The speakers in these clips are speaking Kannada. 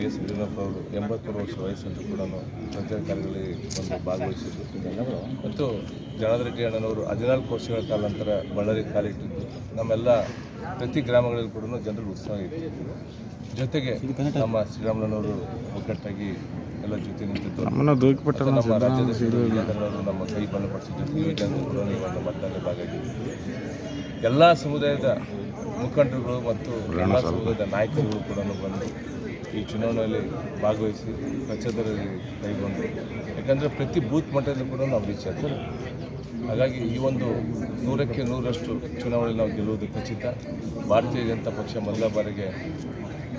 ಬಿ ಎಸ್ ಯಡಿಯೂರಪ್ಪ ಅವರು ಎಂಬತ್ತ್ಮೂರು ವರ್ಷ ವಯಸ್ಸಲ್ಲೂ ಕೂಡ ಪ್ರಚಾರ ಕಾರ್ಯಗಳಲ್ಲಿ ಒಂದು ಭಾಗವಹಿಸಿದ್ದು. ಮತ್ತು ಜನಾರ್ದನ ರೆಡ್ಡಿ ಅಣ್ಣನವರು ಹದಿನಾಲ್ಕು ವರ್ಷಗಳ ಕಾಲಾಂತರ ಬಳ್ಳಾರಿ ಕಾಲಿಟ್ಟಿದ್ದು ನಮ್ಮೆಲ್ಲ ಪ್ರತಿ ಗ್ರಾಮಗಳಲ್ಲಿ ಕೂಡ ಜನರು ಉತ್ಸಾಹ ಇತ್ತು ಜೊತೆಗೆ ನಮ್ಮ ಶ್ರೀರಾಮಣ್ಣನವರು ಒಗ್ಗಟ್ಟಾಗಿ ಎಲ್ಲ ಜೊತೆ ನಿಂತಿದ್ದು. ನಮ್ಮ ರಾಜ್ಯದ ವಿಜೇಂದ್ರನವರು ನಮ್ಮ ಕೈ ಬಲಪಡಿಸಿದ್ದು ಕೂಡ ನೀವು ಒಂದು ಮತದಲ್ಲಿ ಭಾಗಿಯಾಗಿದ್ದು ಎಲ್ಲ ಸಮುದಾಯದ ಮುಖಂಡರುಗಳು ಮತ್ತು ಎಲ್ಲ ಸಮುದಾಯದ ನಾಯಕರುಗಳು ಕೂಡ ಬಂದು ಈ ಚುನಾವಣೆಯಲ್ಲಿ ಭಾಗವಹಿಸಿ ಸ್ವಚ್ಛತೆಯಲ್ಲಿ ಕೈಗೊಂಡು ಯಾಕಂದರೆ ಪ್ರತಿ ಬೂತ್ ಮಟ್ಟದಲ್ಲಿ ಕೂಡ ನಾವು ರೀಚ್ ಆಗ್ತೇವೆ ಹಾಗಾಗಿ ಈ ಒಂದು ನೂರಕ್ಕೆ ನೂರಷ್ಟು ಚುನಾವಣೆ ನಾವು ಗೆಲ್ಲುವುದು ಖಚಿತ. ಭಾರತೀಯ ಜನತಾ ಪಕ್ಷ ಮೊದಲ ಬಾರಿಗೆ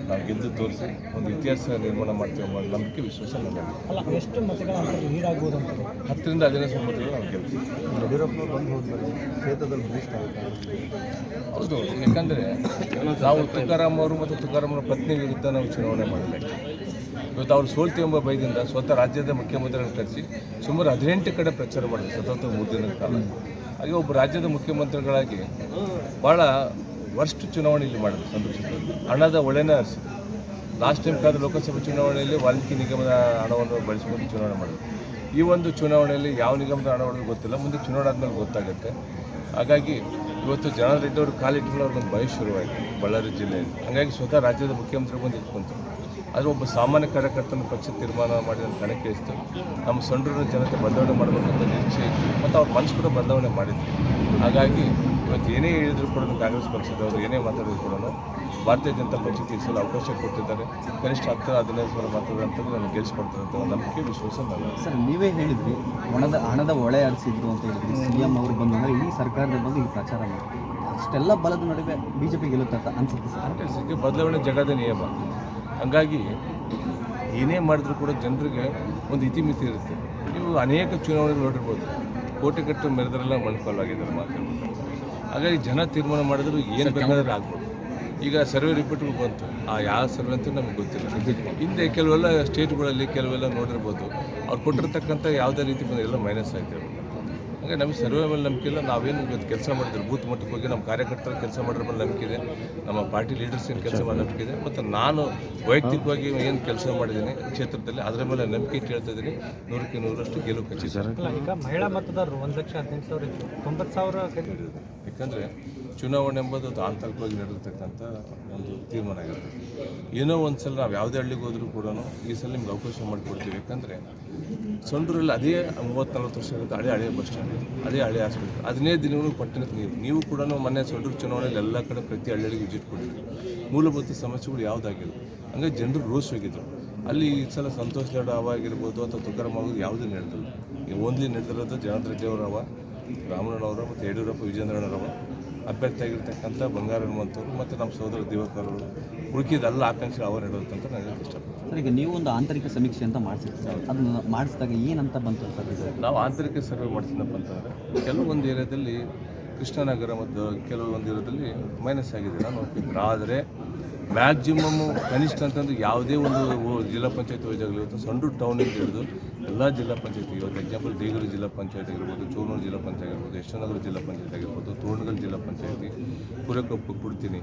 ನಾವು ಗೆದ್ದು ತೋರಿಸಿ ಒಂದು ಇತಿಹಾಸ ನಿರ್ಮಾಣ ಮಾಡ್ತೇವೆ ಎಂಬ ನಂಬಿಕೆ ವಿಶ್ವಾಸ ನಮಗೆ. ಅಲ್ಲ ಎಷ್ಟು ಮತಗಳ ಹತ್ತರಿಂದ ಹದಿನೈದು ಮತಗಳು ನಾವು ಗೆಲ್ತೀವಿ. ಹೌದು ಯಾಕಂದರೆ ನಾವು ತುಕಾರಾಮ್ ಅವರು ಮತ್ತು ತುಕಾರಾಮ್ ಅವರ ಪತ್ನಿ ವಿರುದ್ಧ ನಾವು ಚುನಾವಣೆ ಮಾಡಬೇಕು. ಇವತ್ತು ಅವ್ರು ಸೋಲ್ತಿ ಎಂಬ ಭಯದಿಂದ ಸ್ವತಃ ರಾಜ್ಯದ ಮುಖ್ಯಮಂತ್ರಿಗಳನ್ನು ಕರೆಸಿ ಸುಮಾರು ಹದಿನೆಂಟು ಕಡೆ ಪ್ರಚಾರ ಮಾಡಿದ್ರು, ಸತತ ಮೂರು ದಿನದ ಕಾಲ. ಹಾಗೆ ಒಬ್ಬ ರಾಜ್ಯದ ಮುಖ್ಯಮಂತ್ರಿಗಳಾಗಿ ಭಾಳ ವರ್ಷ ಚುನಾವಣೆ ಇಲ್ಲಿ ಮಾಡಿದ್ರು ಸಂದರ್ಶನದಲ್ಲಿ. ಹಣದ ಒಳೆನೇ ಲಾಸ್ಟ್ ಟೈಮ್ ಕಾದ ಲೋಕಸಭೆ ಚುನಾವಣೆಯಲ್ಲಿ ವಾಲ್ಮೀಕಿ ನಿಗಮದ ಹಣವನ್ನು ಬಳಸಿಕೊಂಡು ಚುನಾವಣೆ ಮಾಡಿದ್ರು. ಈ ಒಂದು ಚುನಾವಣೆಯಲ್ಲಿ ಯಾವ ನಿಗಮದ ಹಣವನ್ನು ಗೊತ್ತಿಲ್ಲ, ಮುಂದೆ ಚುನಾವಣೆ ಆದಮೇಲೆ ಗೊತ್ತಾಗುತ್ತೆ. ಹಾಗಾಗಿ ಇವತ್ತು ಜನಾರ್ದನ್ ರೆಡ್ಡಿ ಅವರು ಅವ್ರಿಗೊಂದು ಭಯ ಶುರುವಾಯಿತು, ಬಳ್ಳಾರಿ ಜಿಲ್ಲೆಯಲ್ಲಿ. ಹಾಗಾಗಿ ಸ್ವತಃ ರಾಜ್ಯದ ಮುಖ್ಯಮಂತ್ರಿ ಇಟ್ಕೊಂತಾರೆ ಇಟ್ಕೊಂತು ಆದರೆ ಒಬ್ಬ ಸಾಮಾನ್ಯ ಕಾರ್ಯಕರ್ತನ ಪಕ್ಷ ತೀರ್ಮಾನ ಮಾಡಿ ನನ್ನ ಕಣಕ್ಕೆ ಇತ್ತು. ನಮ್ಮ ಸಂಡೂರಿನ ಜನತೆ ಬದಲಾವಣೆ ಮಾಡಬೇಕಂತ ನಿರೀಕ್ಷೆ ಇತ್ತು. ಮತ್ತು ಅವ್ರ ಮನಸ್ಸು ಕೂಡ ಬದಲಾವಣೆ ಮಾಡಿದ್ವಿ ಹಾಗಾಗಿ ಇವತ್ತು ಏನೇ ಹೇಳಿದ್ರು ಕೂಡ ಕಾಂಗ್ರೆಸ್ ಪಕ್ಷದವರು ಏನೇ ಮಾತಾಡಿದ್ರು ಕೂಡ ಭಾರತೀಯ ಜನತಾ ಪಕ್ಷ ತಿಳಿಸಲು ಅವಕಾಶ ಕೊಟ್ಟಿದ್ದಾರೆ. ಕನಿಷ್ಠ ಹತ್ತಿರ ಹದಿನೈದು ಸಾವಿರ ಮತಗಳಂತಂದ್ರೆ ನಾನು ಗೆಲ್ಲಿಸ್ಕೊಡ್ತಾರೆ ಅಂತ ನಂಬಿಕೆ ವಿಶ್ವಾಸ ಸರ್ ನೀವೇ ಹೇಳಿದ್ರಿ ಹಣದ ಹಣದ ಒಳೆ ಹರಿಸಿದ್ರು ಅಂತ ಹೇಳಿದ್ರಿ. ಸಿ ಎಂ ಅವರು ಬಂದಾಗ ಇಡೀ ಸರ್ಕಾರದ ಬಂದು ಈ ಪ್ರಚಾರ ಮಾಡಿ ಅಷ್ಟೆಲ್ಲ ಬಲದ ನಡುವೆ ಬಿಜೆಪಿ ಗೆಲ್ಲುತ್ತೆ ಅಂತ ಅನ್ಸುತ್ತೆ ಸರ್. ಬದಲಾವಣೆ ಜಗದ ನಿಯಮ. ಹಂಗಾಗಿ ಏನೇ ಮಾಡಿದ್ರು ಕೂಡ ಜನರಿಗೆ ಒಂದು ಇತಿಮಿತಿ ಇರುತ್ತೆ. ನೀವು ಅನೇಕ ಚುನಾವಣೆ ನೋಡಿರ್ಬೋದು. ಕೋಟೆಗಟ್ಟು ಮೆರೆದ್ರೆಲ್ಲ ಮಣ್ಕೊಲ್ಲಾಗಿದ್ದಾರೆ ಮಾತಾಡ್ಬೋದು ಹಾಗಾಗಿ ಜನ ತೀರ್ಮಾನ ಮಾಡಿದ್ರು ಏನು ಬೇಕಾದ್ರೆ ಆಗ್ಬೋದು. ಈಗ ಸರ್ವೆ ರಿಪೋರ್ಟ್ಗಳು ಬಂತು. ಆ ಯಾವ ಸರ್ವೆ ಅಂತ ನಮ್ಗೆ ಗೊತ್ತಿಲ್ಲ. ಹಿಂದೆ ಕೆಲವೆಲ್ಲ ಸ್ಟೇಟ್ಗಳಲ್ಲಿ ಕೆಲವೆಲ್ಲ ನೋಡಿರ್ಬೋದು. ಅವ್ರು ಕೊಟ್ಟಿರ್ತಕ್ಕಂಥ ಯಾವುದೇ ರೀತಿ ಬಂದ ಎಲ್ಲ ಮೈನಸ್ ಆಯ್ತು. ಹಾಗೆ ನಮಗೆ ಸರ್ವೆ ಮೇಲೆ ನಂಬಿಕೆ ಇಲ್ಲ. ನಾವೇನು ಇವತ್ತು ಕೆಲಸ ಮಾಡಿದ್ರು? ಬೂತ್ ಮಟ್ಟಕ್ಕೆ ಹೋಗಿ ನಮ್ಮ ಕಾರ್ಯಕರ್ತರ ಕೆಲಸ ಮಾಡಿದ್ರ ಮೇಲೆ ನಂಬಿಕೆ ಇದೆ. ನಮ್ಮ ಪಾರ್ಟಿ ಲೀಡರ್ಸ್ ಏನು ಕೆಲಸ ಮಾಡೋ ನಂಬಿಕೆ ಇದೆ. ಮತ್ತು ನಾನು ವೈಯಕ್ತಿಕವಾಗಿ ಏನು ಕೆಲಸ ಮಾಡಿದ್ದೀನಿ ಕ್ಷೇತ್ರದಲ್ಲಿ ಅದರ ಮೇಲೆ ನಂಬಿಕೆ ಕೇಳ್ತಾ ಹೇಳ್ತಾ ಇದ್ದೀನಿ. ನೂರಕ್ಕೆ ನೂರಷ್ಟು ಗೆಲುವು ಖಚಿತ. ಸರ್. ಈಗ ಮಹಿಳಾ ಮತದಾರರು ಒಂದು ಲಕ್ಷ ಹದಿನೆಂಟು ಸಾವಿರ ಇತ್ತು. ತೊಂಬತ್ತು ಸಾವಿರ ಯಾಕಂದರೆ ಚುನಾವಣೆ ಎಂಬುದು ಅದು ಆಂತರಿಕವಾಗಿ ನಡೆದಿರ್ತಕ್ಕಂಥ ಒಂದು ತೀರ್ಮಾನ ಆಗಿರುತ್ತೆ. ಏನೋ ಒಂದು ಸಲ ನಾವು ಯಾವುದೇ ಹಳ್ಳಿಗೆ ಹೋದರೂ ಕೂಡ ಈ ಸಲ ನಿಮ್ಗೆ ಅವಕಾಶ ಮಾಡಿಕೊಡ್ತೀವಿ. ಯಾಕಂದರೆ ಸಂಡೂರಲ್ಲಿ ಅದೇ ಮೂವತ್ತು ನಲ್ವತ್ತು ವರ್ಷ ಇರುತ್ತೆ ಹಳೆ ಹಳೆಯ ಬಸ್ ಸ್ಟ್ಯಾಂಡ್. ಅದೇ ಹಳ್ಳಿ ಆಸ್ಪತ್ರೆ ಹದಿನೈದು ದಿನಗಳು ಪಟ್ಟಣಕ್ಕೆ ನೀವು. ನೀವು ಕೂಡ ಮೊನ್ನೆ ಸಂಡೂರು ಚುನಾವಣೆಯಲ್ಲಿ ಎಲ್ಲ ಕಡೆ ಪ್ರತಿ ಹಳ್ಳಿಗೆ ವಿಜಿಟ್ ಕೊಟ್ಟಿದ್ರು. ಮೂಲಭೂತ ಸಮಸ್ಯೆಗಳು ಯಾವುದಾಗಿಲ್ಲ ಹಂಗೆ ಜನರು ರೋಸ್ ಹೋಗಿದ್ರು. ಅಲ್ಲಿ ಈ ಸಲ ಸಂತೋಷ್ ಲಾಡ್ ಆಗಿರ್ಬೋದು ಅಥವಾ ತುಕಾರಾಮ್ ಆಗೋದು ಯಾವುದೂ ನಡೆದಿಲ್ಲ. ಓನ್ಲಿ ನಡೆದಿರೋದು ಜನಾರ್ದನ್ ರೆಡ್ಡಿ ಅವರ ಹವ ರಾಮಣ್ಣನವರು ಮತ್ತು ಯಡಿಯೂರಪ್ಪ ವಿಜೇಂದ್ರಣ್ಣರವ ಅಭ್ಯರ್ಥಿಯಾಗಿರ್ತಕ್ಕಂಥ ಬಂಗಾರ ಹನುಮಂತವರು ಮತ್ತು ನಮ್ಮ ಸಹೋದರ ದಿವಾಕರ್ ಅವರು. ಉಳುಕಿದ ಎಲ್ಲ ಆಕಾಂಕ್ಷೆ ಅವರು ನಡೆಯುತ್ತಂತ ನನಗೆ ಇಷ್ಟಪಡ್ತೀನಿ ಸರ್ ಈಗ ನೀವು ಒಂದು ಆಂತರಿಕ ಸಮೀಕ್ಷೆ ಅಂತ ಮಾಡಿಸಿದ್ರಿ ಅದನ್ನ ಮಾಡಿಸಿದಾಗ ಏನಂತ ಬಂತು ಸರ್ ನಾವು ಆಂತರಿಕ ಸರ್ವೆ ಮಾಡಿಸಿದಪ್ಪ ಅಂತಂದರೆ ಕೆಲವೊಂದು ಏರಿಯಾದಲ್ಲಿ ಕೃಷ್ಣನಗರ ಮತ್ತು ಕೆಲವೊಂದು ಏರಿಯಾದಲ್ಲಿ ಮೈನಸ್ ಆಗಿದೆ ನಾನು ಆದರೆ ಮ್ಯಾಕ್ಸಿಮಮ್ ಕನಿಷ್ಠ ಅಂತಂದ್ರೆ ಯಾವುದೇ ಒಂದು ಜಿಲ್ಲಾ ಪಂಚಾಯತ್ ಯೋಜನೆಗಳು ಇವತ್ತು ಟೌನ್ ಟೌನಿಂದ ಹಿಡಿದು ಎಲ್ಲ ಜಿಲ್ಲಾ ಪಂಚಾಯತಿ, ಇವತ್ತು ಎಕ್ಸಾಂಪಲ್ ದೇಗೂರು ಜಿಲ್ಲಾ ಪಂಚಾಯತ್ ಆಗಿರ್ಬೋದು, ಚೂರ್ನೂರು ಜಿಲ್ಲಾ ಪಂಚಾಯತ್ ಆಗಿರ್ಬೋದು ಯಶ್ವನಗರ ಜಿಲ್ಲಾ ಪಂಚಾಯತ್ ಆಗಿರ್ಬೋದು, ತೋರಣಗಲ್ ಜಿಲ್ಲಾ ಪಂಚಾಯತಿ ಕುರಕೊಪ್ಪ ಕುಡ್ತೀನಿ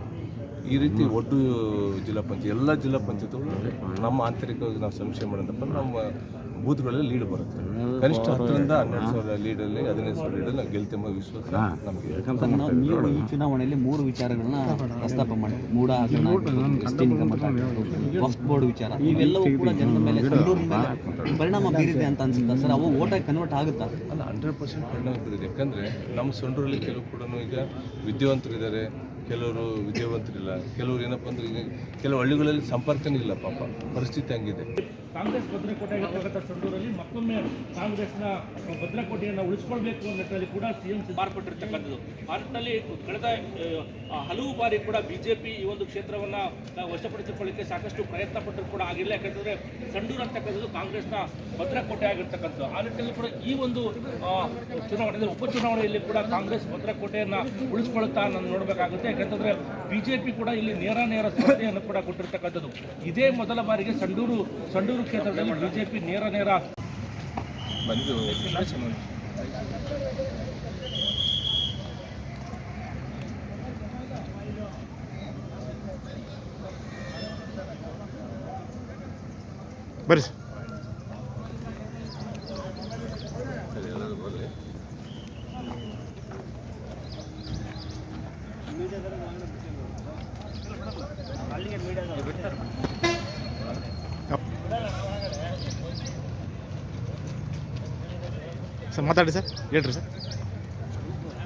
ಈ ರೀತಿ ಒಡ್ಡು ಜಿಲ್ಲಾ ಪಂಚಾಯತ್ ಎಲ್ಲ ಜಿಲ್ಲಾ ಪಂಚಾಯತ್ಗಳು ನಮ್ಮ ಆಂತರಿಕವಾಗಿ ನಾವು ಸಮೀಕ್ಷೆ ಮಾಡೋದಪ್ಪ ನಮ್ಮ ಬೂತ್ಗಳಲ್ಲಿ ಲೀಡ್ ಬರುತ್ತೆ. ಕನಿಷ್ಠ ಹತ್ತರಿಂದ ಹನ್ನೆರಡು ಸಾವಿರ ಲೀಡಲ್ಲಿ ಹದಿನೈದು ಸಾವಿರ ಲೀಡಲ್ಲಿ ನಾವು ಗೆಲ್ತೆಂಬ ವಿಶ್ವಾಸ ನಮಗೆ. ನೀವು ಈ ಚುನಾವಣೆಯಲ್ಲಿ ಮೂರು ವಿಚಾರಗಳನ್ನ ಪ್ರಸ್ತಾಪ ಮಾಡಿ ಮೂಡ ವಕ್ಫ್ ಬೋರ್ಡ್ ವಿಚಾರ. ಇವೆಲ್ಲವೂ ಕೂಡ ಜನರ ಮೇಲೆ ಪರಿಣಾಮ ಬೀರಿದೆ ಅಂತ ಅನ್ಸುತ್ತೆ? ಸರ್ ಅವು ಓಟಾಗಿ ಕನ್ವರ್ಟ್ ಆಗುತ್ತಾ? ಅಲ್ಲ ಹಂಡ್ರೆಡ್ ಪರ್ಸೆಂಟ್ ಪರಿಣಾಮ ಬೀರಿದೆ. ಯಾಕಂದ್ರೆ ನಮ್ಮ ಸಂಡೂರಲ್ಲಿ ಕೆಲವು ಕೂಡ ಈಗ ವಿದ್ಯಾವಂತರಿದ್ದಾರೆ. ಕೆಲವರು ವಿದ್ಯಾವಂತರಿಲ್ಲ ಕೆಲವರು ಏನಪ್ಪ ಅಂದ್ರೆ ಕೆಲವು ಹಳ್ಳಿಗಳಲ್ಲಿ ಸಂಪರ್ಕನೇ ಇಲ್ಲ ಪಾಪ ಪರಿಸ್ಥಿತಿ ಹಂಗಿದೆ. ಕಾಂಗ್ರೆಸ್ ಭದ್ರಕೋಟೆ ಆಗಿರ್ತಕ್ಕಂಥ ಸಂಡೂರಲ್ಲಿ ಮತ್ತೊಮ್ಮೆ ಕಾಂಗ್ರೆಸ್ನ ಭದ್ರಕೋಟೆಯನ್ನು ಉಳಿಸ್ಕೊಳ್ಬೇಕು ಅನ್ನೋದ್ರಲ್ಲಿ ನಿಟ್ಟಿನಲ್ಲಿ ಕೂಡ ಸಿಎಂ ಮಾರ್ಪಟ್ಟಿರ್ತಕ್ಕಂಥದ್ದು. ನಿಟ್ಟಿನಲ್ಲಿ ಕಳೆದ ಹಲವು ಬಾರಿ ಕೂಡ ಬಿಜೆಪಿ ಈ ಒಂದು ಕ್ಷೇತ್ರವನ್ನ ವಶಪಡಿಸಿಕೊಳ್ಳಿಕ್ಕೆ ಸಾಕಷ್ಟು ಪ್ರಯತ್ನ ಪಟ್ಟರು ಕೂಡ ಆಗಿಲ್ಲ. ಯಾಕಂತಂದ್ರೆ ಸಂಡೂರು ಅಂತಕ್ಕಂಥದ್ದು ಕಾಂಗ್ರೆಸ್ನ ಭದ್ರಕೋಟೆ ಆಗಿರ್ತಕ್ಕಂಥದ್ದು. ಆ ನಿಟ್ಟಿನಲ್ಲಿ ಕೂಡ ಈ ಒಂದು ಚುನಾವಣೆ ಉಪಚುನಾವಣೆಯಲ್ಲಿ ಕೂಡ ಕಾಂಗ್ರೆಸ್ ಭದ್ರಕೋಟೆಯನ್ನ ಉಳಿಸ್ಕೊಳ್ತಾ ನಾನು ನೋಡಬೇಕಾಗುತ್ತೆ. ಯಾಕಂತಂದ್ರೆ ಬಿಜೆಪಿ ಕೂಡ ಇಲ್ಲಿ ನೇರ ನೇರ ಸ್ಪರ್ಧೆಯನ್ನು ಕೂಡ ಕೊಟ್ಟಿರ್ತಕ್ಕಂಥದ್ದು. ಇದೇ ಮೊದಲ ಬಾರಿಗೆ ಸಂಡೂರು ಸಂಡೂರು ಕ್ಷೇತ್ರದಲ್ಲಿ ಬಿಜೆಪಿ ನೇರ ನೇರ ಬಂದು ಬರ್ರಿ ಸರ್ ಸರ್ ಮಾತಾಡಿ ಸರ್ ಹೇಳ್ರಿ ಸರ್.